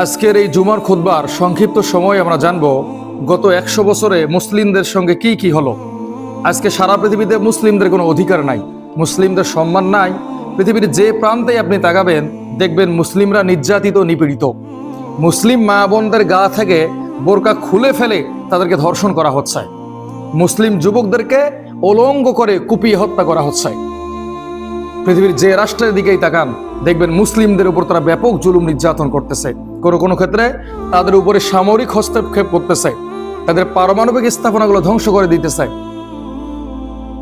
আজকের এই জুমার খুতবার সংক্ষিপ্ত সময় আমরা জানব, গত একশো বছরে মুসলিমদের সঙ্গে কি কি হলো? আজকে সারা পৃথিবীতে মুসলিমদের কোনো অধিকার নাই, মুসলিমদের সম্মান নাই, পৃথিবীর যে প্রান্তে আপনি তাকাবেন, দেখবেন মুসলিমরা নির্যাতিত, নিপীড়িত। মুসলিম মা বোনদের গা থেকে বোরকা খুলে ফেলে তাদেরকে ধর্ষণ করা হচ্ছে। মুসলিম যুবকদেরকে অলঙ্গ করে কুপিয়ে হত্যা করা হচ্ছে। পৃথিবীর যে রাষ্ট্রের দিকেই তাকান, দেখবেন মুসলিমদের উপর তারা ব্যাপক জুলুম নির্যাতন করতেছে। কোনো কোনো ক্ষেত্রে তাদের উপরে সামরিক হস্তক্ষেপ করতেছে। তাদের পারমাণবিক স্থাপনাগুলো ধ্বংস করে দিতেছে।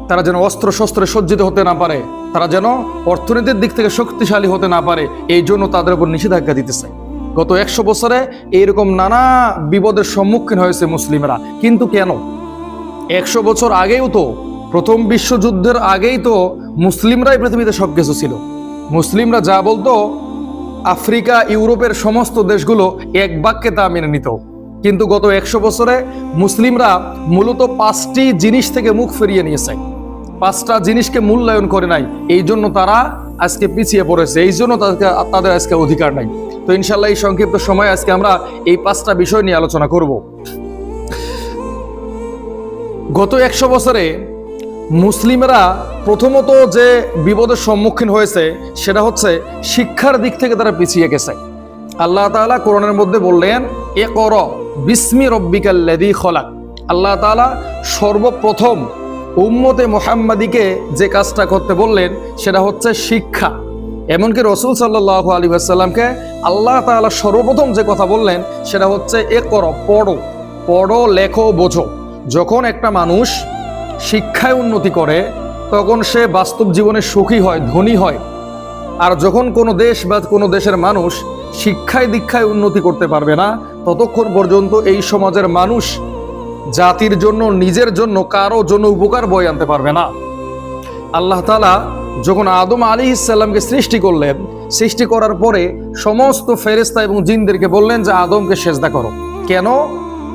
তারা যেন অস্ত্র শস্ত্রে সজ্জিত হতে না পারে। তারা যেন অর্থনীতির দিক থেকে শক্তিশালী হতে না পারে। এই জন্য তাদের উপর নিষেধাজ্ঞা দিতেছে। গত একশো বছরে এইরকম নানা বিপদের সম্মুখীন হয়েছে মুসলিমরা। কিন্তু কেন? একশো বছর আগেও তো প্রথম বিশ্বযুদ্ধের আগেই তো মুসলিমরাই পৃথিবীতে সব কিছু ছিল। মুসলিমরা যা বলতো, আফ্রিকা, ইউরোপের সমস্ত দেশগুলো এক বাক্যে তা মেনে নিত। কিন্তু গত একশো বছরে মুসলিমরা মূলত পাঁচটি জিনিস থেকে মুখ ফিরিয়ে নিয়েছে। পাঁচটা জিনিসকে মূল্যায়ন করে নাই। এই জন্য তারা আজকে পিছিয়ে পড়েছে। এই জন্য তাদেরকে, তাদের আজকে অধিকার নাই। তো ইনশাল্লাহ এই সংক্ষিপ্ত সময় আজকে আমরা এই পাঁচটা বিষয় নিয়ে আলোচনা করব। গত একশো বছরে মুসলিমরা প্রথমত যে বিপদের সম্মুখীন হয়েছে, সেটা হচ্ছে শিক্ষার দিক থেকে তারা পিছিয়ে গেছে। আল্লাহ তাআলা কোরআনের মধ্যে বললেন এ কর বিস্মি রব্বিকাল্লাদি খলাক। আল্লাহ তাআলা সর্বপ্রথম উম্মতে মোহাম্মদীকে যে কাজটা করতে বললেন, সেটা হচ্ছে শিক্ষা। এমনকি রসুল সাল্লাহ আলী আসাল্লামকে আল্লাহ তাআলা সর্বপ্রথম যে কথা বললেন, সেটা হচ্ছে এ কর পড়ো। পড়ো, লেখো, বোঝো। যখন একটা মানুষ শিক্ষায় উন্নতি করে, তখন সে বাস্তব জীবনে সুখী হয়, ধনী হয়। আর যখন কোনো দেশ বা কোনো দেশের মানুষ শিক্ষায় দীক্ষায় উন্নতি করতে পারবে না, ততক্ষণ পর্যন্ত এই সমাজের মানুষ জাতির জন্য, নিজের জন্য কারও জন্য উপকার বয়ে আনতে পারবে না। আল্লাহ তালা যখন আদম আলী ইসাল্লামকে সৃষ্টি করলেন, সৃষ্টি করার পরে সমস্ত ফেরেস্তা এবং জিনদেরকে বললেন যে, আদমকে সেজদা করো। কেন?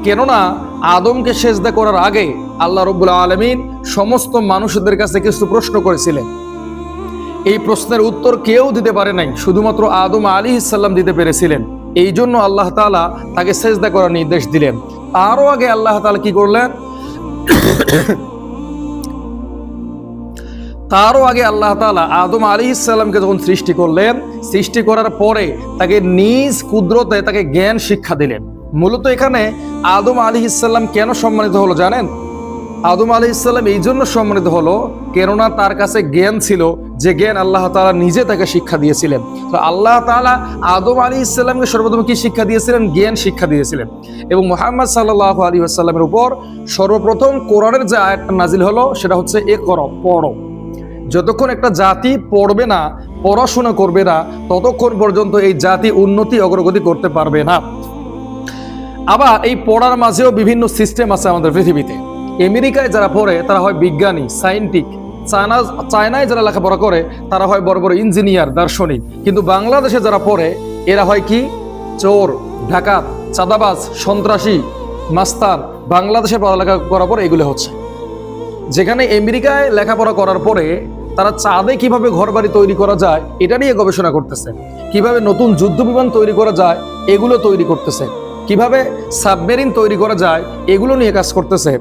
কেননা আদমকে সেজদা করার আগে আল্লাহ রব্বুল আলমিন সমস্ত মানুষদের কাছে কিছু প্রশ্ন করেছিলেন। এই প্রশ্নের উত্তর কেউ দিতে পারে নাই, শুধুমাত্র আদম আলী ইসাল্লাম দিতে পেরেছিলেন। এই জন্য আল্লাহ তালা তাকে সেজদা করার নির্দেশ দিলেন। তারও আগে আল্লাহ তালা কি করলেন? তারও আগে আল্লাহ তালা আদম আলী ইসাল্লামকে যখন সৃষ্টি করলেন, সৃষ্টি করার পরে তাকে নিজ কুদরতে তাকে জ্ঞান শিক্ষা দিলেন। মূলত এখানে আদম আলী ইসাল্লাম কেন সম্মানিত হলো জানেন? আদম আলী ইসলাম এই জন্য সম্মানিত হলো কেননা তার কাছে জ্ঞান ছিল যে জ্ঞান আল্লাহ তালা নিজে তাকে শিক্ষা দিয়েছিলেন। তো আল্লাহ তালা আদম আলী ইসলামকে সর্বপ্রথম কি শিক্ষা দিয়েছিলেন? জ্ঞান শিক্ষা দিয়েছিলেন। এবং মোহাম্মদ সাল্লাহ আলী আসাল্লামের উপর সর্বপ্রথম কোরআনের যে আয়াতটা নাজিল হলো সেটা হচ্ছে এ করো পড়ো। যতক্ষণ একটা জাতি পড়বে না, পড়াশোনা করবে না, ততক্ষণ পর্যন্ত এই জাতি উন্নতি অগ্রগতি করতে পারবে না। আবার এই পড়ার মাঝেও বিভিন্ন সিস্টেম আছে আমাদের পৃথিবীতে। আমেরিকায় যারা পড়ে, তারা হয় বিজ্ঞানী সায়েন্টিক চায়না, চায়নায় যারা লেখাপড়া করে, তারা হয় বড় বড় ইঞ্জিনিয়ার দার্শনিক। কিন্তু বাংলাদেশে যারা পড়ে, এরা হয় কি? চোর, ডাকাত, চাঁদাবাজ, সন্ত্রাসী মাস্তার বাংলাদেশে পড়ালেখা করার পর এগুলো হচ্ছে। যেখানে আমেরিকায় লেখাপড়া করার পরে, তারা চাঁদে কীভাবে ঘর বাড়ি তৈরি করা যায়, এটা নিয়ে গবেষণা করতেছে। কীভাবে নতুন যুদ্ধ বিমান তৈরি করা যায়, এগুলো তৈরি করতেছে। কীভাবে সাবমেরিন তৈরি করা যায়, এগুলো নিয়ে কাজ করতেছে।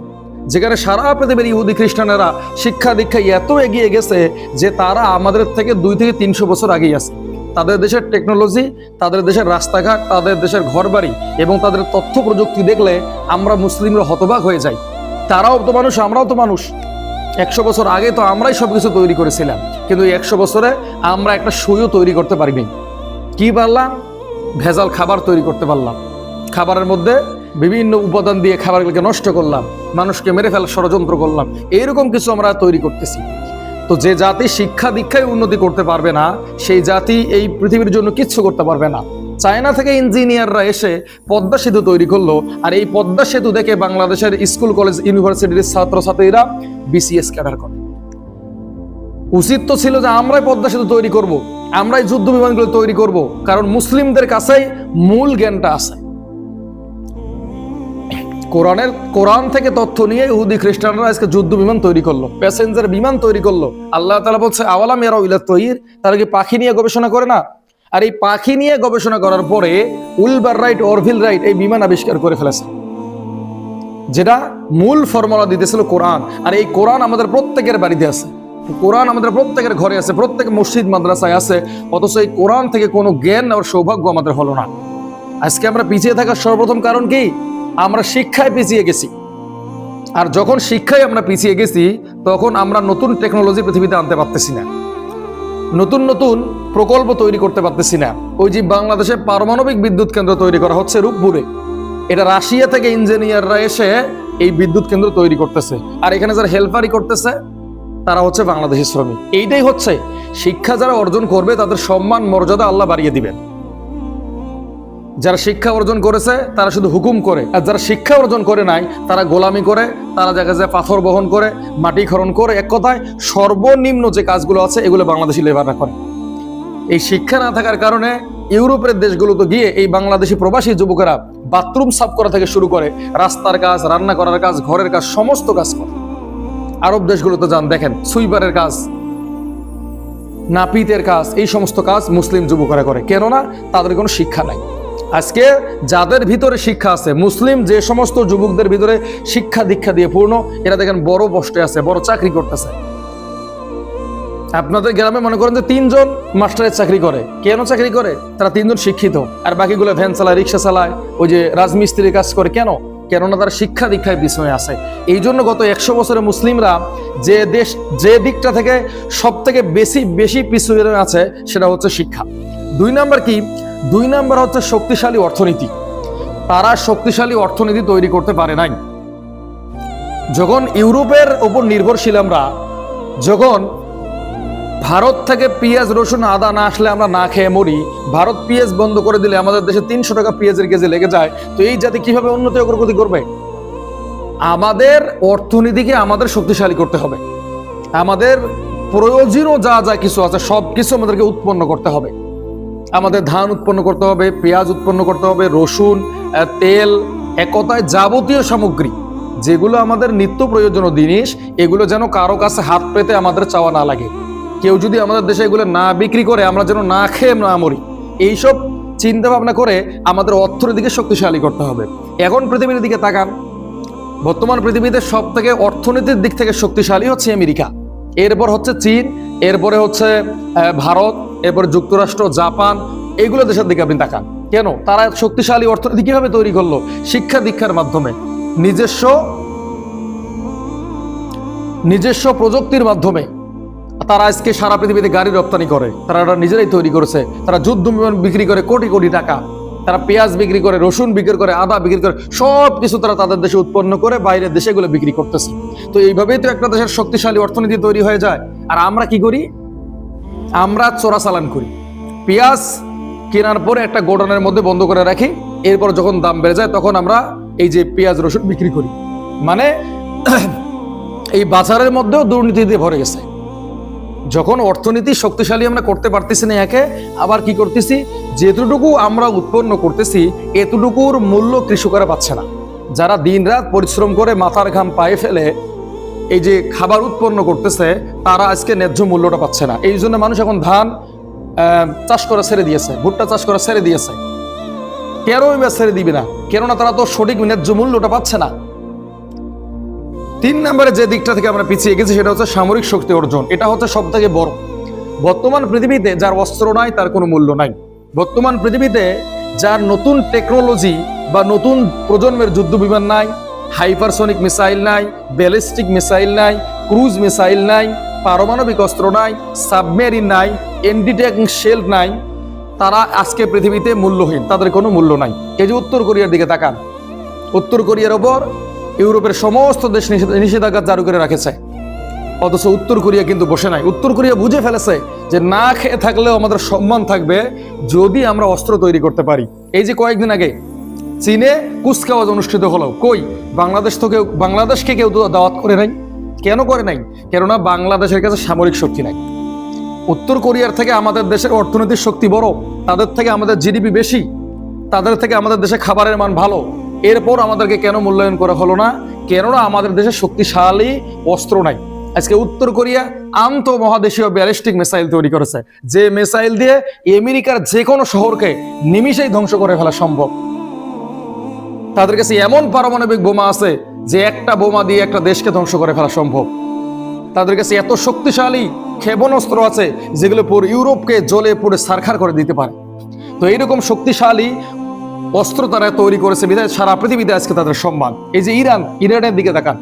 যেখানে সারা পৃথিবীর ইহুদি খ্রিস্টানেরা শিক্ষা দীক্ষায় এত এগিয়ে গেছে যে তারা আমাদের থেকে দুই থেকে তিনশো বছর আগেই আছে। তাদের দেশের টেকনোলজি তাদের দেশের রাস্তাঘাট, তাদের দেশের ঘরবাড়ি এবং তাদের তথ্য প্রযুক্তি দেখলে আমরা মুসলিমরা হতবাক হয়ে যাই। তারাও তো মানুষ, আমরাও তো মানুষ। একশো বছর আগে তো আমরাই সবকিছু তৈরি করেছিলাম, কিন্তু একশো বছরে আমরা একটা সুইও তৈরি করতে পারিনি। কি পারলাম? ভেজাল খাবার তৈরি করতে পারলাম। খাবারের মধ্যে বিভিন্ন উপাদান দিয়ে খাবারগুলোকে নষ্ট করলাম, মানুষকে মেরে ফেলার ষড়যন্ত্র করলাম এইরকম কিছু আমরা তৈরি করতেছি তো যে জাতি শিক্ষা দীক্ষায় উন্নতি করতে পারবে না, সেই জাতি এই পৃথিবীর জন্য কিচ্ছু করতে পারবে না চায়না থেকে ইঞ্জিনিয়াররা এসে পদ্মা সেতু তৈরি করল, আর এই পদ্মা সেতু দেখে বাংলাদেশের স্কুল, কলেজ, ইউনিভার্সিটির ছাত্রছাত্রীরা বিসিএস ক্যাডার করে উচিত তো ছিল যে আমরাই পদ্মা সেতু তৈরি করব। আমরাই যুদ্ধ বিমানগুলো তৈরি করব। কারণ মুসলিমদের কাছেই মূল জ্ঞানটা আছে কোরআনের কোরআন থেকে তথ্য নিয়ে ইহুদি খ্রিস্টানরা আজকে যুদ্ধ বিমান তৈরি করল, প্যাসেঞ্জার বিমান তৈরি করল। আল্লাহ তালা বলছে, আওয়ালাম এরা উইলা তৈর? তারা কি পাখি নিয়ে গবেষণা করে না? আর এই পাখি নিয়ে গবেষণা করার পরে উলবার রাইট, অরভিল রাইট এই বিমান আবিষ্কার করে ফেলেছে। যেটা মূল ফর্মুলা দিতেছিল কোরআন। আর এই কোরআন আমাদের প্রত্যেকের বাড়িতে আছে। কোরআন আমাদের প্রত্যেকের ঘরে আছে, প্রত্যেক মসজিদ মাদ্রাসায় আছে। অথচ এই কোরআন থেকে কোনো জ্ঞান আর সৌভাগ্য আমাদের হলো না। আজকে আমরা পিছিয়ে থাকার সর্বপ্রথম কারণ কি? আমরা শিক্ষায় পিছিয়ে গেছি। আর যখন শিক্ষায় আমরা পিছিয়ে গেছি, তখন আমরা নতুন টেকনোলজি পৃথিবীতে আনতে পারতেছি না। নতুন নতুন প্রকল্প তৈরি করতে পারতেছি না। ওই যে বাংলাদেশে পারমাণবিক বিদ্যুৎ কেন্দ্র তৈরি করা হচ্ছে রূপপুরে। এটা রাশিয়া থেকে ইঞ্জিনিয়াররা এসে এই বিদ্যুৎ কেন্দ্র তৈরি করতেছে। আর এখানে যারা হেল্পারি করতেছে, তারা হচ্ছে বাংলাদেশি শ্রমিক। এইটাই হচ্ছে, শিক্ষা যারা অর্জন করবে, তাদের সম্মান, মর্যাদা আল্লাহ বাড়িয়ে দিবেন। যারা শিক্ষা অর্জন করেছে, তারা শুধু হুকুম করে। আর যারা শিক্ষা অর্জন করে নাই, তারা গোলামি করে, তারা দেখা যায় পাথর বহন করে, মাটি খরণ করে। এক কথায়, সর্বনিম্ন যে কাজগুলো আছে, এগুলো বাংলাদেশি লেবাররা করে। এই শিক্ষা না থাকার কারণে ইউরোপের দেশগুলোতে গিয়ে এই বাংলাদেশি প্রবাসী যুবকেরা বাথরুম সাফ করা থেকে শুরু করে, রাস্তার কাজ, রান্না করার কাজ, ঘরের কাজ, সমস্ত কাজ করে। আরব দেশগুলোতে যান, দেখেন, সুইপারের কাজ, নাপিতের কাজ, এই সমস্ত কাজ মুসলিম যুবকেরা করে। কেননা, তাদের কোনো শিক্ষা নাই। আজকে যাদের ভিতরে শিক্ষা আছে, মুসলিম যে সমস্ত যুবকদের ভিতরে শিক্ষা দীক্ষা দিয়ে পূর্ণ, এরা দেখেন বড় পোস্টে আছে, বড় চাকরি করতেছে। আপনাদের গ্রামে মনে করেন যে তিনজন মাস্টারের চাকরি করে। কেন চাকরি করে? তারা তিনজন শিক্ষিত, আর বাকিগুলো ভ্যান চালায়, রিক্সা চালায়, ওই যে রাজমিস্ত্রির কাজ করে। কেন? কেননা তারা শিক্ষা দীক্ষায় পিছনে আছে। এই জন্য গত একশো বছরে মুসলিমরা যে দেশ, যে দিকটা থেকে সব থেকে বেশি বেশি পিছনে আছে, সেটা হচ্ছে শিক্ষা। দুই নাম্বার কি? দুই নাম্বার হচ্ছে শক্তিশালী অর্থনীতি। তারা শক্তিশালী অর্থনীতি তৈরি করতে পারে নাই। যখন ইউরোপের ওপর নির্ভরশীল আমরা, যখন ভারত থেকে পেঁয়াজ, রসুন, আদা না আসলে আমরা না খেয়ে মরি, ভারত পেঁয়াজ বন্ধ করে দিলে আমাদের দেশে তিনশো টাকা পেঁয়াজের কেজি লেগে যায়, তো এই জাতি কীভাবে উন্নতি অগ্রগতি করবে? আমাদের অর্থনীতিকে আমাদের শক্তিশালী করতে হবে। আমাদের প্রয়োজনীয় যা যা কিছু আছে সব কিছু আমাদেরকে উৎপন্ন করতে হবে। আমাদের ধান উৎপন্ন করতে হবে, পেঁয়াজ উৎপন্ন করতে হবে, রসুন তেল, একতায় যাবতীয় সামগ্রী, যেগুলো আমাদের নিত্য প্রয়োজনীয় জিনিস, এগুলো যেন কারও কাছে হাত পেতে আমাদের চাওয়া না লাগে। কেউ যদি আমাদের দেশে এগুলো না বিক্রি করে, আমরা যেন না খেয়ে না মরি। এইসব চিন্তা ভাবনা করে আমাদের অর্থনীতিকে শক্তিশালী করতে হবে। এখন পৃথিবীর দিকে তাকান। বর্তমান পৃথিবীতে সব থেকে অর্থনীতির দিক থেকে শক্তিশালী হচ্ছে আমেরিকা। এরপর হচ্ছে চীন, এরপরে হচ্ছে ভারত এরপরে যুক্তরাষ্ট্র, জাপান এইগুলো দেশের দিকে আপনি তাকান। কেন? তারা শক্তিশালী অর্থনীতি কীভাবে তৈরি করল? শিক্ষা দীক্ষার মাধ্যমে। নিজস্ব নিজস্ব প্রযুক্তির মাধ্যমে। তারা আজকে সারা পৃথিবীতে গাড়ি রপ্তানি করে। তারা এটা নিজেরাই তৈরি করেছে। তারা যুদ্ধ বিমান বিক্রি করে কোটি কোটি টাকা। তারা পেঁয়াজ বিক্রি করে, রসুন বিক্রি করে, আদা বিক্রি করে সব কিছু তারা তাদের দেশে উৎপন্ন করে বাইরের দেশে এগুলো বিক্রি করতেছে। তো এইভাবেই তো একটা দেশের শক্তিশালী অর্থনীতি তৈরি হয়ে যায়। আর আমরা কি করি? আমরা চোরাচালান করি। পেঁয়াজ কেনার পরে একটা গোডাউনের মধ্যে বন্ধ করে রাখি। এরপর যখন দাম বেড়ে যায়, তখন আমরা এই যে পেঁয়াজ, রসুন বিক্রি করি। মানে এই বাজারের মধ্যেও দুর্নীতি দিয়ে ভরে গেছে। যখন অর্থনীতি শক্তিশালী আমরা করতে পারতেছি না একে, আবার কি করতেছি? যেতটুকু আমরা উৎপন্ন করতেছি, এতটুকুর মূল্য কৃষকরা পাচ্ছে না। যারা দিনরাত পরিশ্রম করে মাথার ঘাম পায়ে ফেলে এই যে খাবার উৎপন্ন করতেছে, তারা আজকে ন্যায্য মূল্যটা পাচ্ছে না। এই জন্য মানুষ এখন ধান চাষ করা ছেড়ে দিয়েছে, ভুট্টা চাষ করা ছেড়ে দিয়েছে। কেন এবার ছেড়ে দিবে না, কেননা তারা তো সঠিক ন্যায্য মূল্যটা পাচ্ছে না। তিন নম্বরে যে দিকটা থেকে আমরা পিছিয়ে গেছি, সেটা হচ্ছে সামরিক শক্তি অর্জন। এটা হচ্ছে সব থেকে বড়। বর্তমান পৃথিবীতে যার অস্ত্র নাই, তার কোনো মূল্য নাই। বর্তমান পৃথিবীতে যার নতুন টেকনোলজি বা নতুন প্রজন্মের যুদ্ধ বিমান নাই হাইপারসনিক মিসাইল নাই, ব্যালিস্টিক মিসাইল নাই, ক্রুজ মিসাইল নাই, পারমাণবিক অস্ত্র নাই, সাবমেরিন নাই এন্টিট্যাক শেল নাই। তারা আজকে পৃথিবীতে মূল্যহীন, তাদের কোনো মূল্য নাই। এই যে উত্তর কোরিয়ার দিকে তাকান, উত্তর কোরিয়ার ওপর ইউরোপের সমস্ত দেশ নিষেধ- নিষেধাজ্ঞা জারি করে রাখেছে। অথচ উত্তর কোরিয়া কিন্তু বসে নাই। উত্তর কোরিয়া বুঝে ফেলেছে যে না খেয়ে থাকলেও আমাদের সম্মান থাকবে যদি আমরা অস্ত্র তৈরি করতে পারি। এই যে কয়েকদিন আগে চীনে কুচকাওয়াজ অনুষ্ঠিত হলো। কই? বাংলাদেশ থেকে বাংলাদেশকে কেউ তো দাওয়াত করে নাই। কেন করে নাই? কেননা বাংলাদেশের কাছে সামরিক শক্তি নাই। উত্তর কোরিয়ার থেকে আমাদের দেশের অর্থনৈতিক শক্তি বড়, তাদের থেকে আমাদের জিডিপি বেশি, তাদের থেকে আমাদের দেশে খাবারের মান ভালো। এরপর আমাদেরকে কেন মূল্যায়ন করা হলো না? কেননা আমাদের দেশে শক্তিশালী অস্ত্র নাই। আজকে উত্তর কোরিয়া আন্ত মহাদেশীয় ব্যালিস্টিক মিসাইল তৈরি করেছে। যে মিসাইল দিয়ে আমেরিকার যে কোনো শহরকে নিমিষেই ধ্বংস করে ফেলা সম্ভব। তাদের কাছে এমন পারমাণবিক বোমা আছে যে একটা বোমা দিয়ে একটা দেশকে ধ্বংস করে ফেলা সম্ভব। তাদের কাছে এত শক্তিশালী ক্ষেপণাস্ত্র আছে যেগুলো পুরো ইউরোপকে জ্বলে পুড়ে সারখার করে দিতে পারে। তো এইরকম শক্তিশালী অস্ত্র তারা তৈরি করেছে বিধায় সারা পৃথিবীতে আজকে তাদের সম্মান। এই যে ইরান, ইরানের দিকে তাকান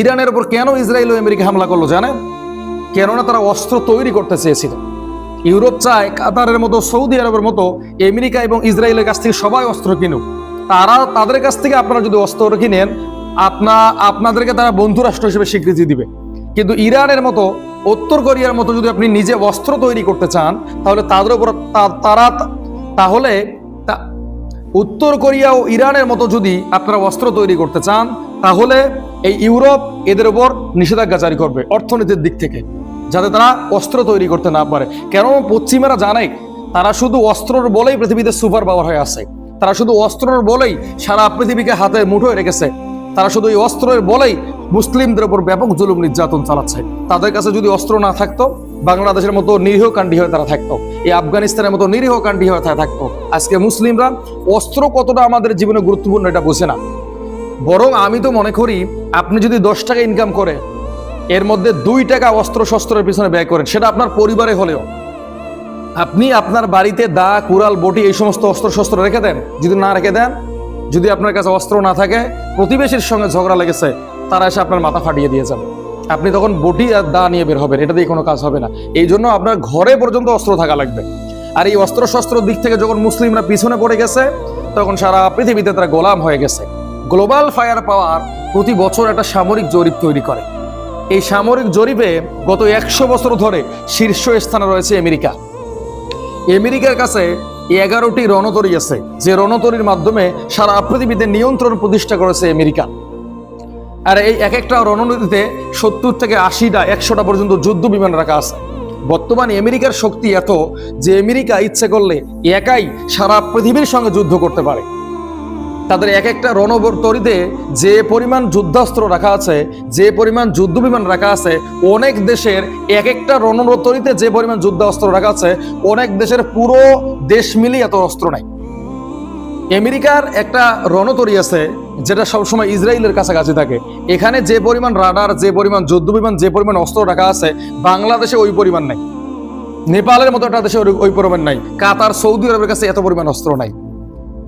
ইরানের উপর কেন ইসরায়েল ও আমেরিকা হামলা করল জানেন? কেননা তারা অস্ত্র তৈরি করতে চেয়েছিল। ইউরোপ চায় কাতারের মতো, সৌদি আরবের মতো আমেরিকা এবং ইসরায়েলের কাছ থেকে সবাই অস্ত্র কিনুক। তারা তাদের কাছ থেকে আপনারা যদি অস্ত্র কিনেন আপনা আপনাদেরকে তারা বন্ধু রাষ্ট্র হিসেবে স্বীকৃতি দিবে। কিন্তু ইরানের মতো, উত্তর কোরিয়ার মতো যদি আপনি নিজে অস্ত্র তৈরি করতে চান, তাহলে তাদের উপর তারা তাহলে উত্তর কোরিয়া ও ইরানের মতো যদি আপনারা অস্ত্র তৈরি করতে চান, তাহলে এই ইউরোপ এদের উপর নিষেধাজ্ঞা জারি করবে অর্থনীতির দিক থেকে, যাতে তারা অস্ত্র তৈরি করতে না পারে। কেন পশ্চিমারা জানে, তারা শুধু অস্ত্রর বলেই পৃথিবীতে সুপার পাওয়ার হয়ে আছে। তারা শুধু অস্ত্রর বলেই সারা পৃথিবীকে হাতে মুঠোয় রেখেছে। তারা শুধু এই অস্ত্রের বলেই মুসলিমদের উপর ব্যাপক জুলুম নির্যাতন চালাচ্ছে। তাদের কাছে যদি অস্ত্র না থাকতো, বাংলাদেশের মতো নিরীহ কাণ্ডি হয়ে তারা থাকতো। এই আফগানিস্তানের মতো নিরীহ কাণ্ডি হয়ে তারা থাকতো। আজকে মুসলিমরা অস্ত্র কতটা আমাদের জীবনে গুরুত্বপূর্ণ এটা বোঝে না। বরং আমি তো মনে করি, আপনি যদি দশ টাকা ইনকাম করে, এর মধ্যে দুই টাকা অস্ত্র শস্ত্রের পিছনে ব্যয় করেন, সেটা আপনার পরিবারে হলেও আপনি আপনার বাড়িতে দা, কুড়াল, বটি এই সমস্ত অস্ত্র শস্ত্র রেখে দেন। যদি না রেখে দেন, যদি আপনার কাছে অস্ত্র না থাকে, প্রতিবেশীর সঙ্গে ঝগড়া লেগেছে, তারা এসে আপনার মাথা ফাটিয়ে দিয়ে যাবে। আপনি তখন বটি আর দা নিয়ে বের হবেন, এটা দিয়ে কোনো কাজ হবে না। এই জন্য আপনার ঘরে পর্যন্ত অস্ত্র থাকা লাগবে। আর এই অস্ত্র শস্ত্র দিক থেকে যখন মুসলিমরা পিছনে পড়ে গেছে, তখন সারা পৃথিবীতে তারা গোলাম হয়ে গেছে। গ্লোবাল ফায়ার পাওয়ার প্রতি বছর একটা সামরিক জরিপ তৈরি করে। এই সামরিক জরিপে গত একশো বছর ধরে শীর্ষ স্থানে রয়েছে আমেরিকা। আমেরিকার কাছে এগারোটি রণতরী আছে। যে রণতরীর মাধ্যমে সারা পৃথিবীতে নিয়ন্ত্রণ প্রতিষ্ঠা করেছে আমেরিকা। আর এই এক একটা রণনীতিতে সত্তর থেকে আশিটা, একশোটা পর্যন্ত যুদ্ধ বিমান রাখা আছে। বর্তমানে আমেরিকার শক্তি এত যে আমেরিকা ইচ্ছে করলে একাই সারা পৃথিবীর সঙ্গে যুদ্ধ করতে পারে। তাদের এক একটা রণতরীতে যে পরিমাণ যুদ্ধাস্ত্র রাখা আছে, যে পরিমাণ যুদ্ধ বিমান রাখা আছে, অনেক দেশের এক একটা রণতরীতে যে পরিমাণ যুদ্ধাস্ত্র রাখা আছে, অনেক দেশের পুরো দেশ মিলিয়ে এত অস্ত্র নাই আমেরিকার একটা রণতরী আছে, যেটা সবসময় ইসরায়েলের কাছাকাছি থাকে। এখানে যে পরিমাণ রাডার, যে পরিমাণ যুদ্ধ বিমান, যে পরিমাণ অস্ত্র রাখা আছে, বাংলাদেশে ওই পরিমাণ নাই। নেপালের মতো একটা দেশে ওই পরিমাণ নাই। কাতার, সৌদি আরবের কাছে এত পরিমাণ অস্ত্র নাই।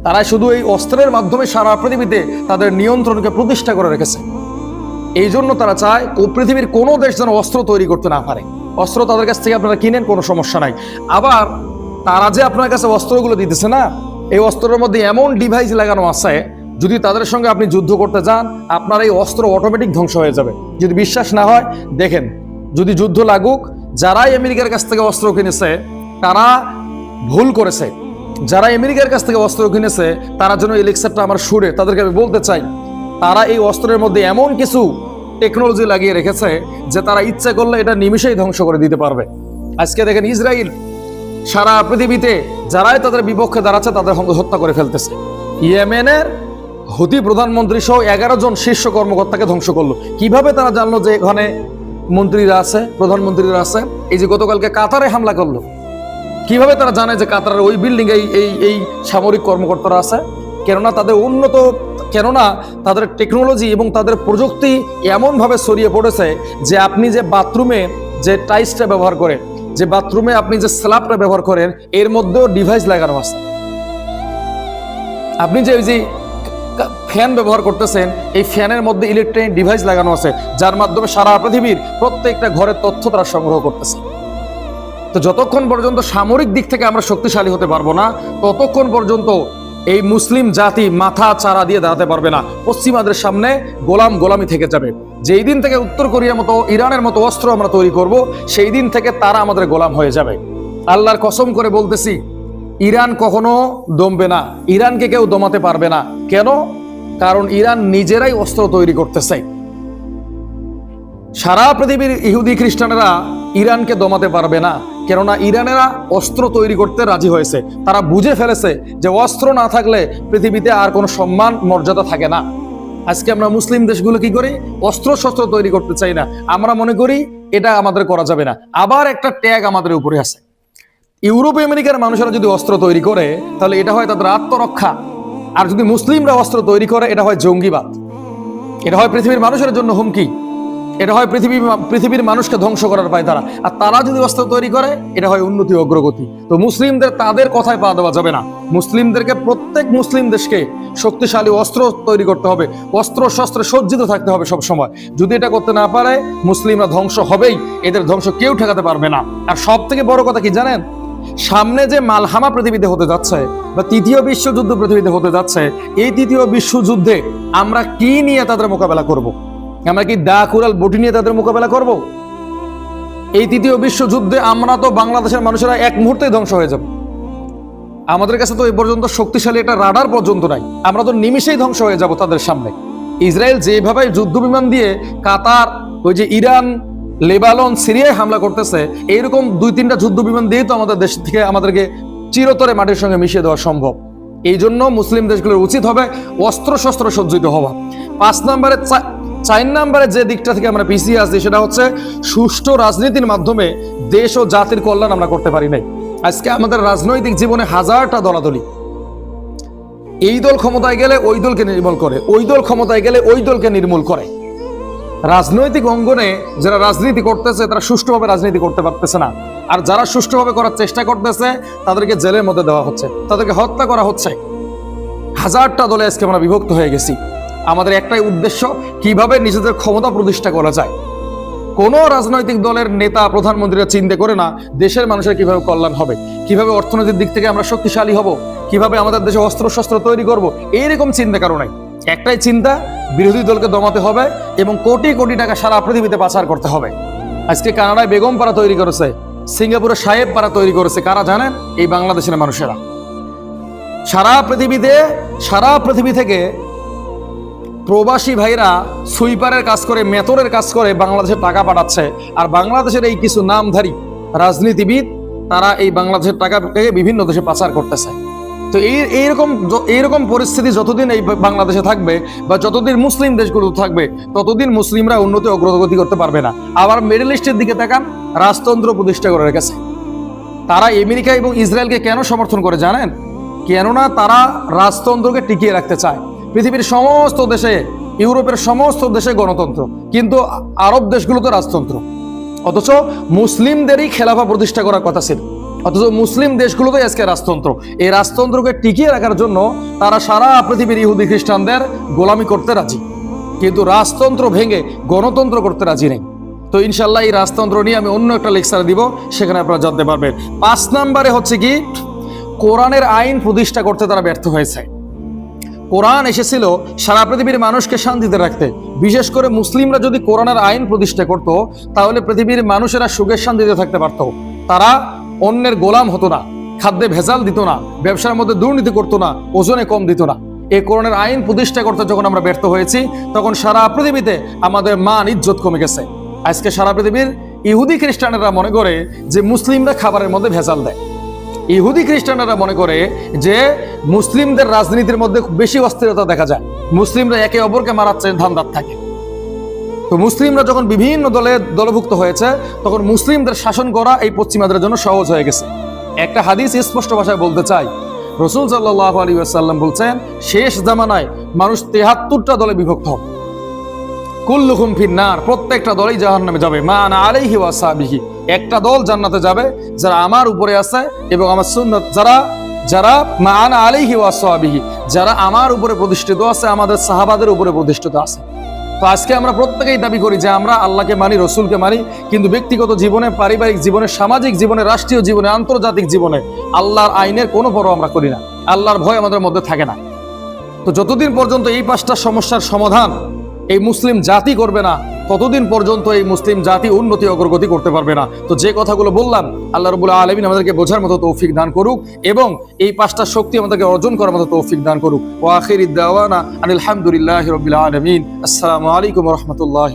তারা শুধু এই অস্ত্রের মাধ্যমে সারা পৃথিবীতে তাদের নিয়ন্ত্রণকে প্রতিষ্ঠা করে রেখেছে। এই জন্য তারা চায় পৃথিবীর কোনো দেশ যেন অস্ত্র তৈরি করতে না পারে। অস্ত্র তাদের কাছ থেকে আপনারা কিনেন, কোনো সমস্যা নাই। আবার তারা যে আপনার কাছে অস্ত্রগুলো দিতেছে না, এই অস্ত্রের মধ্যে এমন ডিভাইস লাগানো আছে, যদি তাদের সঙ্গে আপনি যুদ্ধ করতে যান, আপনার এই অস্ত্র অটোমেটিক ধ্বংস হয়ে যাবে। যদি বিশ্বাস না হয়, দেখেন, যদি যুদ্ধ লাগুক, যারাই আমেরিকার কাছ থেকে অস্ত্র কিনেছে, তারা ভুল করেছে। যারা আমেরিকার কাছ থেকে অস্ত্র কিনেছে, তারা যেন এই আমার সুরে তাদেরকে আমি বলতে চাই। তারা এই অস্ত্রের মধ্যে এমন কিছু টেকনোলজি লাগিয়ে রেখেছে যে তারা ইচ্ছে করলে এটা নিমিষেই ধ্বংস করে দিতে পারবে। আজকে দেখেন ইসরায়েল, সারা পৃথিবীতে যারাই তাদের বিপক্ষে দাঁড়াচ্ছে, তাদের হত্যা করে ফেলতেছে। ইয়েমেনের হুতি প্রধানমন্ত্রী সহ এগারো জন শীর্ষ কর্মকর্তাকে ধ্বংস করল। কীভাবে তারা জানলো যে এখানে মন্ত্রীরা আছে, প্রধানমন্ত্রীরা আছে? এই যে গতকালকে কাতারে হামলা করল। কীভাবে তারা জানে যে কাতারের ওই বিল্ডিং এই এই এই সামরিক কর্মকর্তারা আছে? কেননা তাদের উন্নত, কেননা তাদের টেকনোলজি এবং তাদের প্রযুক্তি এমনভাবে ছড়িয়ে পড়েছে যে আপনি যে বাথরুমে যে টাইলসটা ব্যবহার করেন, যে বাথরুমে আপনি যে স্ল্যাবটা ব্যবহার করেন, এর মধ্যেও ডিভাইস লাগানো আছে। আপনি যে ওই যে ফ্যান ব্যবহার করতেছেন, এই ফ্যানের মধ্যে ইলেকট্রনিক ডিভাইস লাগানো আছে, যার মাধ্যমে সারা পৃথিবীর প্রত্যেকটা ঘরের তথ্য তারা সংগ্রহ করতেছে। তো যতক্ষণ পর্যন্ত সামরিক দিক থেকে আমরা শক্তিশালী হতে পারব না, ততক্ষণ পর্যন্ত এই মুসলিম জাতি মাথা চারা দিয়ে দাঁড়াতে পারবে না। পশ্চিমাদের সামনে গোলাম গোলামি থেকে যাবে। যেই দিন থেকে উত্তর কোরিয়ার মতো, ইরানের মতো অস্ত্র আমরা তৈরি করব, সেই দিন থেকে তারা আমাদের গোলাম হয়ে যাবে। আল্লাহর কসম করে বলতেছি, ইরান কখনো দমবে না। ইরানকে কেউ দমাতে পারবে না। কেন? কারণ ইরান নিজেরাই অস্ত্র তৈরি করতেছে। সারা পৃথিবীর ইহুদি খ্রিস্টানেরা ইরানকে দমাতে পারবে না। কেননা ইরানেরা অস্ত্র তৈরি করতে রাজি হয়েছে। তারা বুঝে ফেলেছে যে অস্ত্র না থাকলে পৃথিবীতে আর কোনো সম্মান, মর্যাদা থাকে না। আজকে আমরা মুসলিম দেশগুলো কি করি? অস্ত্র শস্ত্র তৈরি করতে চাই না। আমরা মনে করি এটা আমাদের করা যাবে না। আবার একটা ট্যাগ আমাদের উপরে আছে। ইউরোপ আমেরিকার মানুষেরা যদি অস্ত্র তৈরি করে, তাহলে এটা হয় তাদের আত্মরক্ষা। আর যদি মুসলিমরা অস্ত্র তৈরি করে, এটা হয় জঙ্গিবাদ। এটা হয় পৃথিবীর মানুষের জন্য হুমকি। এটা হয় পৃথিবী পৃথিবীর মানুষকে ধ্বংস করার পায় তারা। আর তারা যদি অস্ত্র তৈরি করে, এটা হয় উন্নতি অগ্রগতি। তো মুসলিমদের তাদের কথায় পা দেওয়া যাবে না। মুসলিমদেরকে প্রত্যেক মুসলিম দেশকে শক্তিশালী অস্ত্র তৈরি করতে হবে। অস্ত্র শস্ত্রে সজ্জিত থাকতে হবে সব সময় যদি এটা করতে না পারে, মুসলিমরা ধ্বংস হবেই। এদের ধ্বংস কেউ ঠেকাতে পারবে না। আর সব থেকে বড় কথা কি জানেন? সামনে যে মালহামা পৃথিবীতে হতে যাচ্ছে বা তৃতীয় বিশ্বযুদ্ধ পৃথিবীতে হতে যাচ্ছে, এই তৃতীয় বিশ্বযুদ্ধে আমরা কি নিয়ে তাদের মোকাবেলা করব। আমরা কি দা কুড়াল বটি নিয়ে তাদের মোকাবেলা করব। এই তৃতীয় বিশ্বযুদ্ধে আমরা তো বাংলাদেশের মানুষেরা এক মুহূর্তেই ধ্বংস হয়ে যাব। আমাদের কাছে তো এই পর্যন্ত শক্তিশালী একটা রাডার পর্যন্ত নাই। আমরা তো নিমিষেই ধ্বংস হয়ে যাব তাদের সামনে। ইসরায়েল যেভাবে যুদ্ধ বিমান দিয়ে কাতার, ওই যে ইরান লেবালন সিরিয়ায় হামলা করতেছে, এইরকম দুই তিনটা যুদ্ধ বিমান দিয়ে তো আমাদের দেশ থেকে আমাদেরকে চিরতরে মাটির সঙ্গে মিশিয়ে দেওয়া সম্ভব। এই জন্য মুসলিম দেশগুলোর উচিত হবে অস্ত্র শস্ত্র সজ্জিত হওয়া। পাঁচ নম্বরে চার নম্বরে যে দিকটা থেকে আমরা পিছিয়ে আছি সেটা হচ্ছে সুষ্ঠু রাজনীতির মাধ্যমে দেশ ও জাতির কল্যাণ আমরা করতে পারি নাই। আজকে আমাদের রাজনৈতিক জীবনে হাজারটা দলাদলি। এই দল ক্ষমতায় গেলে ওই দলকে নির্মূল করে, ওই দল ক্ষমতায় গেলে ওই দলকে নির্মূল করে। রাজনৈতিক অঙ্গনে যারা রাজনীতি করতেছে, তারা সুষ্ঠুভাবে রাজনীতি করতে পারতেছে না। আর যারা সুষ্ঠুভাবে করার চেষ্টা করতেছে, তাদেরকে জেলের মধ্যে দেওয়া হচ্ছে, তাদেরকে হত্যা করা হচ্ছে। হাজারটা দলে আজকে আমরা বিভক্ত হয়ে গেছি। আমাদের একটাই উদ্দেশ্য, কীভাবে নিজেদের ক্ষমতা প্রতিষ্ঠা করা যায়। কোনো রাজনৈতিক দলের নেতা প্রধানমন্ত্রীরা চিন্তা করে না, দেশের মানুষের কীভাবে কল্যাণ হবে, কীভাবে অর্থনৈতিক দিক থেকে আমরা শক্তিশালী হব, কীভাবে আমাদের দেশে অস্ত্র শস্ত্র তৈরি করব, এইরকম চিন্তা কারও নাই। একটাই চিন্তা, বিরোধী দলকে দমাতে হবে এবং কোটি কোটি টাকা সারা পৃথিবীতে পাচার করতে হবে। আজকে কানাডায় বেগম পাড়া তৈরি করেছে, সিঙ্গাপুরে সাহেব পাড়া তৈরি করেছে, কারা জানেন? এই বাংলাদেশের মানুষেরা। সারা পৃথিবীতে, সারা পৃথিবী থেকে প্রবাসী ভাইরা সুইপারের কাজ করে, মেতরের কাজ করে বাংলাদেশে টাকা পাঠাচ্ছে। আর বাংলাদেশের এই কিছু নামধারী রাজনীতিবিদ, তারা এই বাংলাদেশের টাকা বিভিন্ন দেশে পাচার করতেছে। তো এই, এইরকম এইরকম পরিস্থিতি যতদিন এই বাংলাদেশে থাকবে বা যতদিন মুসলিম দেশগুলো থাকবে, ততদিন মুসলিমরা উন্নতি অগ্রগতি করতে পারবে না। আবার মিডল ইস্টের দিকে তাকান, রাজতন্ত্র প্রতিষ্ঠা করে রেখেছে তারা আমেরিকা এবং ইসরায়েলকে কেন সমর্থন করে জানেন? কেননা তারা রাজতন্ত্রকে টিকিয়ে রাখতে চায়। পৃথিবীর সমস্ত দেশে, ইউরোপের সমস্ত দেশে গণতন্ত্র, কিন্তু আরব দেশগুলোতে রাজতন্ত্র। অথচ মুসলিমদেরই খেলাফা প্রতিষ্ঠা করার কথা ছিল। অথচ মুসলিম দেশগুলোতে আজকে রাজতন্ত্র। এই রাজতন্ত্রকে টিকিয়ে রাখার জন্য তারা সারা পৃথিবীর ইহুদি খ্রিস্টানদের গোলামি করতে রাজি। কিন্তু রাজতন্ত্র ভেঙে গণতন্ত্র করতে রাজি নেই। তো ইনশাল্লাহ এই রাজতন্ত্র নিয়ে আমি অন্য একটা লেকচার দিব, সেখানে আপনারা জানতে পারবেন। পাঁচ নাম্বারে হচ্ছে কি, কোরআনের আইন প্রতিষ্ঠা করতে তারা ব্যর্থ হয়েছে। কোরআন এসেছিল সারা পৃথিবীর মানুষকে শান্তিতে রাখতে। বিশেষ করে মুসলিমরা যদি কোরআনের আইন প্রতিষ্ঠা করত, তাহলে পৃথিবীর মানুষেরা সুখের শান্তিতে থাকতে পারত। তারা অন্যের গোলাম হতো না, খাদ্যে ভেজাল দিত না, ব্যবসার মধ্যে দুর্নীতি করতো না, ওজনে কম দিত না। এই কোরআনের আইন প্রতিষ্ঠা করতে যখন আমরা ব্যর্থ হয়েছি, তখন সারা পৃথিবীতে আমাদের মান ইজ্জত কমে গেছে। আজকে সারা পৃথিবীর ইহুদি খ্রিস্টানেরা মনে করে যে মুসলিমরা খাবারের মধ্যে ভেজাল দেয়। ইহুদি খ্রিস্টানরা মনে করে যে মুসলিমদের রাজনীতির মধ্যে বেশি অস্থিরতা দেখা যায়। মুসলিমরা একে অপরকে মারাচ্ছে, ধান্দার থাকে। তো মুসলিমরা যখন বিভিন্ন দলে দলভুক্ত হয়েছে, তখন মুসলিমদের শাসন করা এই পশ্চিমাদের জন্য সহজ হয়ে গেছে। একটা হাদিস স্পষ্ট ভাষায় বলতে চাই। রসুল সাল্লাহ আলী আসাল্লাম বলছেন, শেষ জামানায় মানুষ তেহাত্তরটা দলে বিভক্ত হবে। কুল্লুকুম ফিন্নার, প্রত্যেকটা দলই জাহান নামে যাবে। মা আনা আলাইহি ওয়াসাবিহি একটা দল জান্নাতে যাবে, যারা আমার উপরে আছে এবং আমার সুন্নত, যারা যারা মা আনা আলাইহি ওয়াসাবিহি যারা আমার উপরে প্রতিষ্ঠিত আছে, আমাদের সাহাবাদের উপরে প্রতিষ্ঠিত আছে। তো আজকে আমরা প্রত্যেকেই দাবি করি যে আমরা আল্লাহকে মানি, রসুলকে মানি, কিন্তু ব্যক্তিগত জীবনে, পারিবারিক জীবনে, সামাজিক জীবনে, রাষ্ট্রীয় জীবনে, আন্তর্জাতিক জীবনে আল্লাহর আইনের কোনো বড় আমরা করি না। আল্লাহর ভয় আমাদের মধ্যে থাকে না। তো যতদিন পর্যন্ত এই পাঁচটা সমস্যার সমাধান এই মুসলিম জাতি করবে না, ততদিন পর্যন্ত এই মুসলিম জাতি উন্নতি অগ্রগতি করতে পারবে না। তো যে কথাগুলো বললাম, আল্লাহ রবুল্লাহ আলমিন আমাদেরকে বোঝার মতো তৌফিক দান করুক এবং এই পাঁচটা শক্তি আমাদেরকে অর্জন করার মতো তৌফিক দান করুক। ওয়াখির আখির দাওয়ানা আলহামদুলিল্লাহ রবিল আলমিন। আসসালামু আলাইকুম রহমতুল্লাহ